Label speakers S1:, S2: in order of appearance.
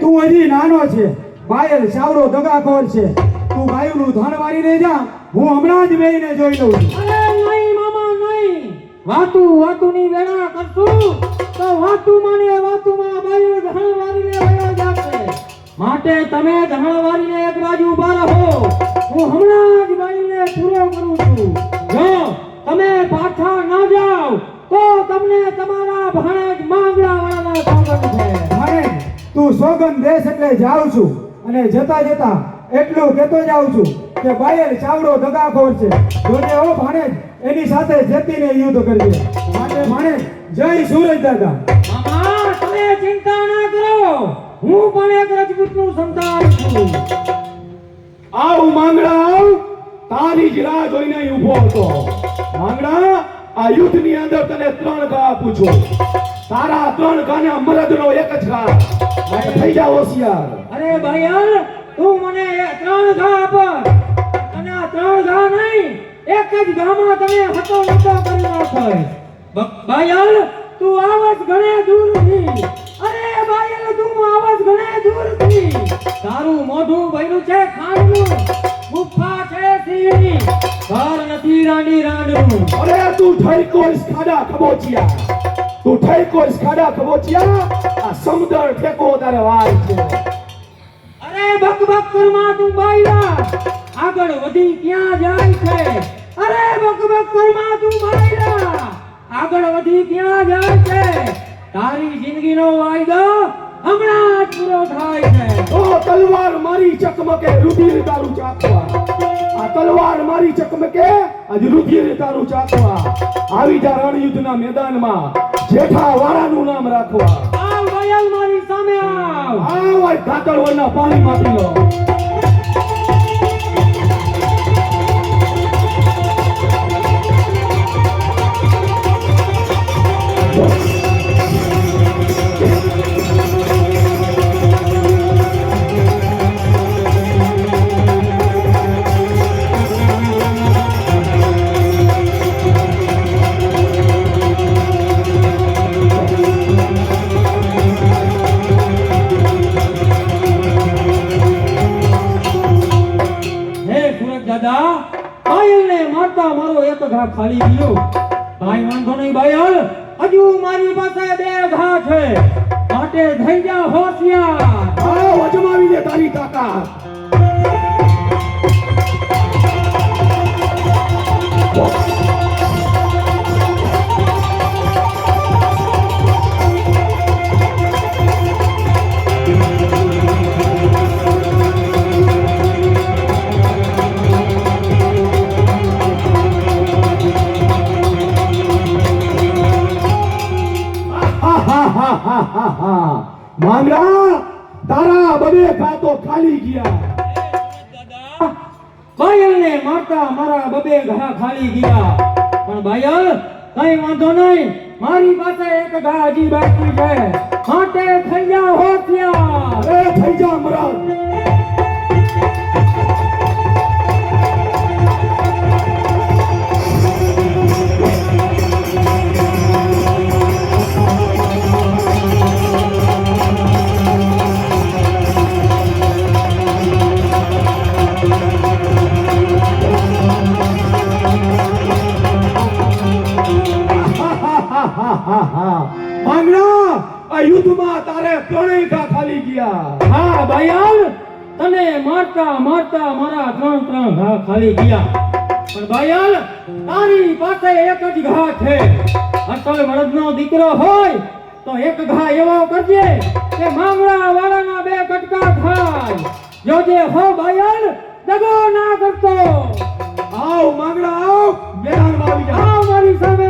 S1: તું હજી નાનો છે. બાયલ ચાવડો દગાખોર છે. તું ગાયુંનું ધન વારીને જા. હું હમણાં જ બેહીને જોઈ લઉં
S2: અરે નહીં, મામા, નહીં. વાતું ની વેળા કરશું. તો વાતું માને, વાતું માં બાયું ધણ વારીને વયો જાશે માટે તમે ધણ વારીને એક બાજુ ઊભા રહો. તું સોગંદ
S1: દેશ એટલે જાઉં છું અને જતા જતા એટલું કહેતો જાઉં છું કે બાયલ ચાવડો દગાખોર છે. જોને ઓ ભાણે એની સાથે જતીને યુદ્ધ કરજે. માટે ભાણે જય સુરજ દાદા.
S2: મામા તમે ચિંતા ના કરો. હું પણ એક રજપૂતનું સંતાન છું.
S1: આવ માંગડા આવ તારી જ રાહ જોઈને ઊભો હતો. માંગડા આ યુદ્ધની અંદર તને ત્રણ ઘા આપું છું તારા ત્રણ ગાના મરદ નો એક જ ગા થઈ જા હોશિયાર.
S2: અરે ભાઈ તું મને ત્રણ ગા આપ. અને આ ત્રણ ગા નહીં એક જ ગામાં તમે હતો નતો કરી નાખો ભાઈ તું આવાજ ઘણે દૂરથી અરે ભાઈ તું આવાજ ઘણે દૂરથી તારું મોઢું ભર્યું છે ખાંડનું. ગુફા છે સિંહની ઘર નથી રાંડી રાંડનું.
S1: અરે તું થઈ કોઈ ખાડા ખબોચિયા. તું ઠેકો ખાડા ખબોચિયા આ સમુદ્ર ઠેકો તારે વાર છે.
S2: અરે બક બક કરમાં તું બાયરા આગળ વધી ક્યાં જાય છે? અરે બક બક કરમાં તું બાયરા આગળ વધી ક્યાં જાય છે? તારી જિંદગીનો વાયદો હમણાં પૂરો થાય છે.
S1: ઓ તલવાર મારી ચકમકે રુધિર તારું ચાકવા આ તલવાર મારી ચકમકે આજ રુધિર તારું ચાકવા આવી જા રણયુદ્ધના મેદાનમાં. જેઠા વાળાનું નામ રાખવા.
S2: આવ ગયલ મારી સામે આવ.
S1: આવ આ પાણીમાં પી લો.
S2: પાયલને મારો એક ઘા ખાલી ગયો ભાઈ, વાંધો નહીં બાયલ હજુ મારી પાસે બે ઘા છે. માટે થઈ જા હોશિયાર.
S1: અજમાવી દે તારી તાકાત. માંગડા તારા બબે ખાતો ખાલી ગયા.
S2: બાયલને મારતા મારા બબે ઘા ખાલી ગયા. પણ બાયલ, કઈ વાંધો નહીં, મારી પાસે એક ઘા હજી બાકી છે. માટે થઈ જા હોશિયાર
S1: એ થઈ જા માંગડા આ યુદ્ધમાં તારે ત્રણેય ઘા ખાલી ગયા.
S2: હા, બાયલ, તને મારતા મારતા મારા ત્રણ ત્રણ ઘા ખાલી ગયા. પણ બાયલ, તારી પાસે એક જ ઘા છે. અસલ મળદનો દીકરો હોય, તો એક ઘા એવો કરજે કે માંગડા વાળાના બે કટકા થાય જોજે હો બાયલ, દગો ના કરતો.
S1: આવ માંગડા, આવ. મેદાનમાં આવી જા.
S2: મારી સામે.